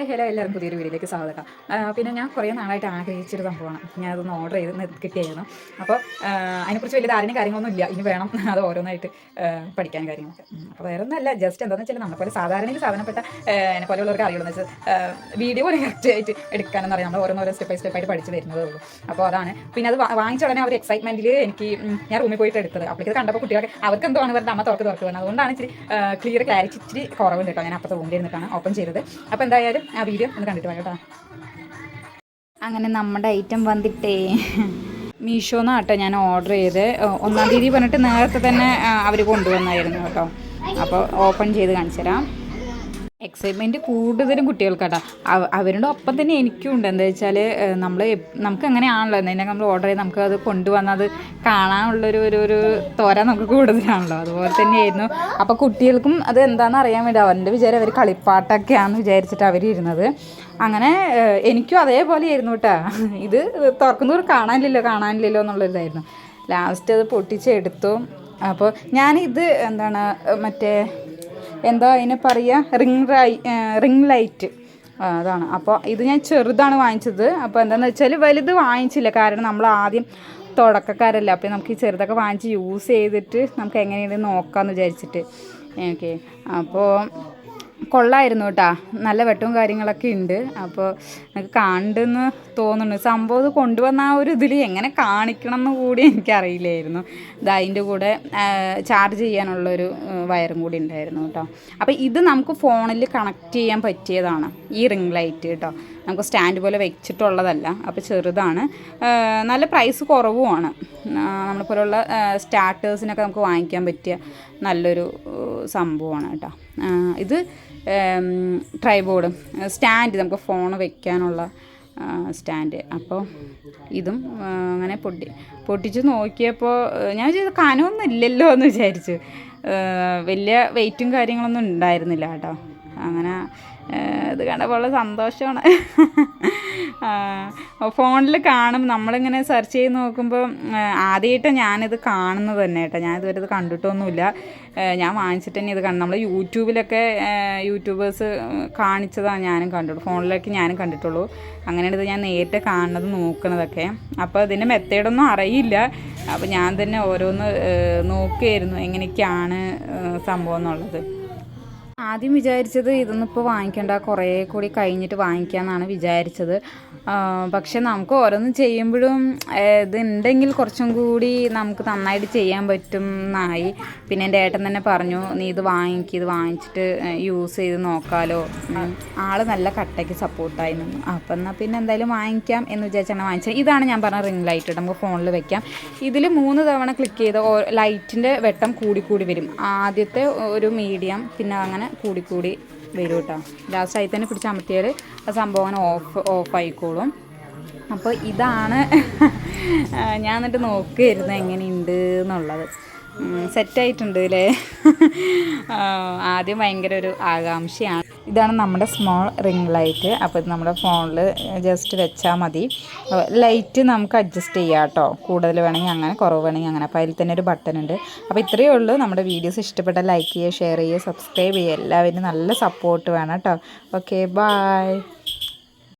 Hello എല്ലാവരും പുതിയൊരു വീഡിയോയിലേക്ക് സ്വാഗതം. പിന്നെ ഞാൻ കുറേ നാളായിട്ട് ആഗ്രഹിച്ചൊരു സംഭവമാണ്. ഞാൻ അതൊന്ന് ഓർഡർ ചെയ്ത് കിട്ടിയായിരുന്നു. അപ്പോൾ അതിനെക്കുറിച്ച് വലിയ ധാരണയും കാര്യങ്ങളൊന്നും ഇല്ല. ഇനി വേണം അത് ഓരോന്നായിട്ട് പഠിക്കാൻ കാര്യങ്ങളൊക്കെ. അപ്പോൾ വേറെ ഒന്നുമല്ല ജസ്റ്റ് എന്താണെന്ന് വെച്ചാൽ നമ്മളെ പോലെ സാധാരണ സാധനപ്പെട്ട എന്നെ പോലെയുള്ളവർക്ക് അറിയുള്ളൂ. എന്ന് വെച്ചാൽ വീഡിയോ പോലെ കറക്റ്റ് ആയിട്ട് എടുക്കാനെന്ന് അറിയാം നമ്മൾ ഓരോന്നോരോ സ്റ്റെപ്പ് ബൈ സ്റ്റെപ്പ് ആയിട്ട് പഠിച്ച് വരുന്നതേ ഉള്ളൂ. അപ്പോൾ അതാണ്. പിന്നെ അത് വാങ്ങിച്ച ഉടനെ അവർ എക്സൈറ്റ്മെന്റിൽ എനിക്ക് ഞാൻ റൂമിൽ പോയിട്ട് എടുത്തത്. അപ്പോഴേക്ക് കണ്ടപ്പോൾ കുട്ടികളൊക്കെ അവർക്ക് എന്തോ ആണ് അവരുടെ അമ്മ തുറക്ക് തുറക്ക് വേണം അതുകൊണ്ടാണ് ഇച്ചിരി ക്ലിയർ ക്ലാരിറ്റി ഇച്ചിരി കുറവുണ്ട് കേട്ടോ. ഞാൻ അപ്പുറത്തെ റൂമിൽ ഇരുന്നിട്ടാണ് ഓപ്പൺ ചെയ്തത്. അപ്പോൾ എന്തായാലും ആ വീഡിയോ ഒന്ന് കണ്ടിട്ട് പോയോട്ടാ അങ്ങനെ നമ്മുടെ ഐറ്റം വന്നിട്ടേ. മീഷോന്നാണ് കേട്ടോ ഞാൻ ഓർഡർ ചെയ്ത്. ഒന്നാം തീയതി പറഞ്ഞിട്ട് നേരത്തെ തന്നെ അവർ കൊണ്ടുവന്നായിരുന്നു കേട്ടോ. അപ്പോൾ ഓപ്പൺ ചെയ്ത് കാണിച്ചു തരാം എക്സൈറ്റ്മെന്റ് കൂടുതലും കുട്ടികൾക്കാട്ടോ. അവ- അവരുടെ ഒപ്പം തന്നെ എനിക്കും ഉണ്ട്. എന്താ വെച്ചാൽ നമ്മൾ നമുക്ക് അങ്ങനെയാണല്ലോ എന്തെങ്കിലും നമ്മൾ ഓർഡർ ചെയ്ത് നമുക്ക് അത് കൊണ്ടുവന്നത് കാണാനുള്ളൊരു ഒരു ഒരു തോര നമുക്ക് കൂടുതലാണല്ലോ. അതുപോലെ തന്നെയായിരുന്നു. അപ്പോൾ കുട്ടികൾക്കും അത് എന്താണെന്ന് അറിയാൻ വേണ്ടി അവന്റെ വിചാരം അവർ കളിപ്പാട്ടൊക്കെയാണെന്ന് വിചാരിച്ചിട്ട് അവർ ഇരുന്നത്. അങ്ങനെ എനിക്കും അതേപോലെ ആയിരുന്നു കേട്ടോ ഇത് തുറക്കുന്നവർ കാണാനില്ലല്ലോ കാണാനില്ലല്ലോ എന്നുള്ളൊരിതായിരുന്നു. ലാസ്റ്റ് അത് പൊട്ടിച്ചെടുത്തു. അപ്പോൾ ഞാനിത് എന്താണ് മറ്റേ എന്താ അതിന് പറയുക? റിംഗ് റൈ റിംഗ് ലൈറ്റ് അതാണ്. അപ്പോൾ ഇത് ഞാൻ ചെറുതാണ് വാങ്ങിച്ചത്. അപ്പോൾ എന്താണെന്ന് വെച്ചാൽ വലുത് വാങ്ങിച്ചില്ല. കാരണം നമ്മൾ ആദ്യം തുടക്കക്കാരല്ല. അപ്പോൾ നമുക്ക് ഈ ചെറുതൊക്കെ വാങ്ങിച്ച് യൂസ് ചെയ്തിട്ട് നമുക്ക് എങ്ങനെയാണ് നോക്കാമെന്ന് വിചാരിച്ചിട്ട്. ഓക്കെ അപ്പോൾ കൊള്ളായിരുന്നു കേട്ടാ. നല്ല വെട്ടവും കാര്യങ്ങളൊക്കെ ഉണ്ട്. അപ്പോൾ എനിക്ക് കാണുന്നു തോന്നുന്നു സംഭവം ഇത് കൊണ്ടുവന്ന ആ ഒരു ഇതിൽ എങ്ങനെ കാണിക്കണം എന്ന് കൂടി എനിക്കറിയില്ലായിരുന്നു. ഇത് അതിന്റെ കൂടെ ചാർജ് ചെയ്യാനുള്ളൊരു വയറും കൂടി ഉണ്ടായിരുന്നു കേട്ടോ. അപ്പോൾ ഇത് നമുക്ക് ഫോണിൽ കണക്ട് ചെയ്യാൻ പറ്റിയതാണ്. ഈ റിംഗ് ലൈറ്റ് കേട്ടോ. നമുക്ക് സ്റ്റാൻഡ് പോലെ വെച്ചിട്ടുള്ളതല്ല. അപ്പോൾ ചെറുതാണ്. നല്ല പ്രൈസ് കുറവുമാണ്. നമ്മളെ പോലുള്ള സ്റ്റാർട്ടേഴ്സിനൊക്കെ നമുക്ക് വാങ്ങിക്കാൻ പറ്റിയ നല്ലൊരു സംഭവമാണ് കേട്ടോ. ഇത് ട്രൈബോർഡ് സ്റ്റാൻഡ് നമുക്ക് ഫോൺ വെക്കാനുള്ള സ്റ്റാൻഡ് അപ്പോൾ ഇതും അങ്ങനെ പൊട്ടി പൊട്ടിച്ച് നോക്കിയപ്പോൾ ഞാൻ ചെയ്ത കനമൊന്നും ഇല്ലല്ലോ എന്ന് വിചാരിച്ചു. വലിയ വെയിറ്റും കാര്യങ്ങളൊന്നും ഉണ്ടായിരുന്നില്ല കേട്ടോ. അങ്ങനെ ഇത് കണ്ടപ്പോൾ സന്തോഷമാണ്. ഫോണിൽ കാണും. നമ്മളിങ്ങനെ സെർച്ച് ചെയ്ത് നോക്കുമ്പോൾ ആദ്യമായിട്ട് ഞാനിത് കാണുന്നത് തന്നെ കേട്ടോ. ഞാൻ ഇതുവരെ ഇത് കണ്ടിട്ടൊന്നുമില്ല. ഞാൻ വാങ്ങിച്ചിട്ട് തന്നെ ഇത് കണ്ടു നമ്മൾ യൂട്യൂബിലൊക്കെ യൂട്യൂബേഴ്സ് കാണിച്ചതാണ് ഞാനും കണ്ടിട്ടുള്ളൂ. ഫോണിലൊക്കെ ഞാനും കണ്ടിട്ടുള്ളൂ. അങ്ങനെയാണ് ഇത് ഞാൻ നേരിട്ട് കാണുന്നത് നോക്കുന്നതൊക്കെ അപ്പോൾ ഇതിന്റെ മെത്തേഡൊന്നും അറിയില്ല. അപ്പോൾ ഞാൻ തന്നെ ഓരോന്ന് നോക്കിയായിരുന്നു എങ്ങനെയൊക്കെയാണ് സംഭവം എന്നുള്ളത്. ആദ്യം വിചാരിച്ചത് ഇതൊന്നും ഇപ്പോൾ വാങ്ങിക്കണ്ട കുറേ കൂടി കഴിഞ്ഞിട്ട് വാങ്ങിക്കാമെന്നാണ് വിചാരിച്ചത്. പക്ഷെ നമുക്ക് ഓരോന്നും ചെയ്യുമ്പോഴും ഇതുണ്ടെങ്കിൽ കുറച്ചും കൂടി നമുക്ക് നന്നായിട്ട് ചെയ്യാൻ പറ്റും എന്നായി പിന്നെ എന്റെ ഏട്ടൻ തന്നെ പറഞ്ഞു നീ ഇത് വാങ്ങിക്ക ഇത് വാങ്ങിച്ചിട്ട് യൂസ് ചെയ്ത് നോക്കാലോ. ആൾ നല്ല കട്ടയ്ക്ക് സപ്പോർട്ടായി നിന്നു അപ്പം എന്നാൽ പിന്നെ എന്തായാലും വാങ്ങിക്കാം എന്ന് വിചാരിച്ചാണ് വാങ്ങിച്ചത്. ഇതാണ് ഞാൻ പറഞ്ഞ റിംഗ് ലൈറ്റ് നമുക്ക് ഫോണിൽ വെക്കാം. ഇതിൽ മൂന്ന് തവണ ക്ലിക്ക് ചെയ്ത് ലൈറ്റിന്റെ വെട്ടം കൂടി കൂടി വരും. ആദ്യത്തെ ഒരു മീഡിയം പിന്നെ അങ്ങനെ കൂടി കൂടി വരും കേട്ടോ ലാസ്റ്റ് ആയി തന്നെ പിടിച്ച് അമർത്തിയാൽ ആ സംഭവം അങ്ങനെ ഓഫ് ഓഫ് ആയിക്കോളും. അപ്പോൾ ഇതാണ് ഞാൻ എന്നിട്ട് നോക്കുകയായിരുന്നു എങ്ങനെയുണ്ട് എന്നുള്ളത്. സെറ്റായിട്ടുണ്ട് അല്ലേ ആദ്യം ഭയങ്കര ഒരു ആകാംക്ഷയാണ്. ഇതാണ് നമ്മുടെ സ്മോൾ റിംഗ് ലൈറ്റ് അപ്പോൾ ഇത് നമ്മുടെ ഫോണിൽ ജസ്റ്റ് വെച്ചാൽ മതി. ലൈറ്റ് നമുക്ക് അഡ്ജസ്റ്റ് ചെയ്യാം കേട്ടോ. കൂടുതൽ വേണമെങ്കിൽ അങ്ങനെ കുറവ് വേണമെങ്കിൽ അങ്ങനെ. അപ്പോൾ അതിൽ തന്നെ ഒരു ബട്ടൺ ഉണ്ട്. അപ്പോൾ ഇത്രയേ ഉള്ളൂ. നമ്മുടെ വീഡിയോസ് ഇഷ്ടപ്പെട്ടാൽ ലൈക്ക് ചെയ്യുക ഷെയർ ചെയ്യുക സബ്സ്ക്രൈബ് ചെയ്യുക. എല്ലാവരും നല്ല സപ്പോർട്ട് വേണം കേട്ടോ. Okay bye